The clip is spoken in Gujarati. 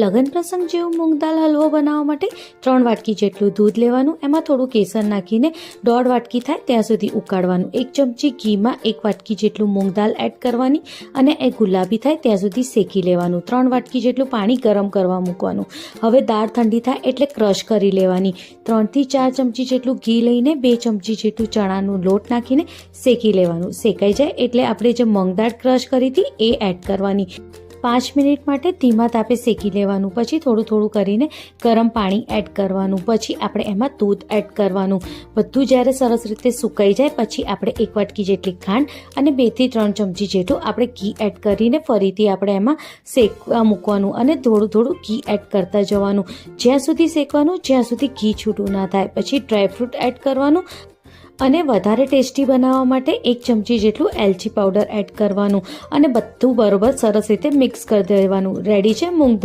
લગ્ન પ્રસંગ જેવો મૂંગ દાલ હલવો બનાવવા માટે ત્રણ વાટકી જેટલું દૂધ લેવાનું, એમાં થોડું કેસર નાખીને દોઢ વાટકી થાય ત્યાં સુધી ઉકાળવાનું. એક ચમચી ઘીમાં એક વાટકી જેટલું મૂંગ દાલ એડ કરવાની અને એ ગુલાબી થાય ત્યાં સુધી શેકી લેવાનું. ત્રણ વાટકી જેટલું પાણી ગરમ કરવા મૂકવાનું. હવે દાળ ઠંડી થાય એટલે ક્રશ કરી લેવાની. ત્રણથી ચાર ચમચી જેટલું ઘી લઈને બે ચમચી જેટલું ચણાનું લોટ નાખીને શેકી લેવાનું. શેકાઈ જાય એટલે આપણે જે મંગદાળ ક્રશ કરી હતી એ એડ કરવાની. પાંચ મિનિટ માટે ધીમા તાપે શેકી લેવાનું, પછી થોડું થોડું કરીને ગરમ પાણી એડ કરવાનું, પછી આપણે એમાં દૂધ એડ કરવાનું. બધું જ્યારે સરસ રીતે સુકાઈ જાય, પછી આપણે એક વાટકી જેટલી ખાંડ અને બેથી ત્રણ ચમચી જેટલું આપણે ઘી એડ કરીને ફરીથી આપણે એમાં શેકવા મૂકવાનું અને થોડું થોડું ઘી એડ કરતા જવાનું. જ્યાં સુધી શેકવાનું, જ્યાં સુધી ઘી છૂટું ના થાય, પછી ડ્રાયફ્રૂટ એડ કરવાનું અને વધારે ટેસ્ટી બનાવવા માટે એક ચમચી જેટલું એલચી પાવડર એડ કરવાનું અને બધું બરોબર સરસ રીતે મિક્સ કરી દેવાનું. રેડી છે મૂંગ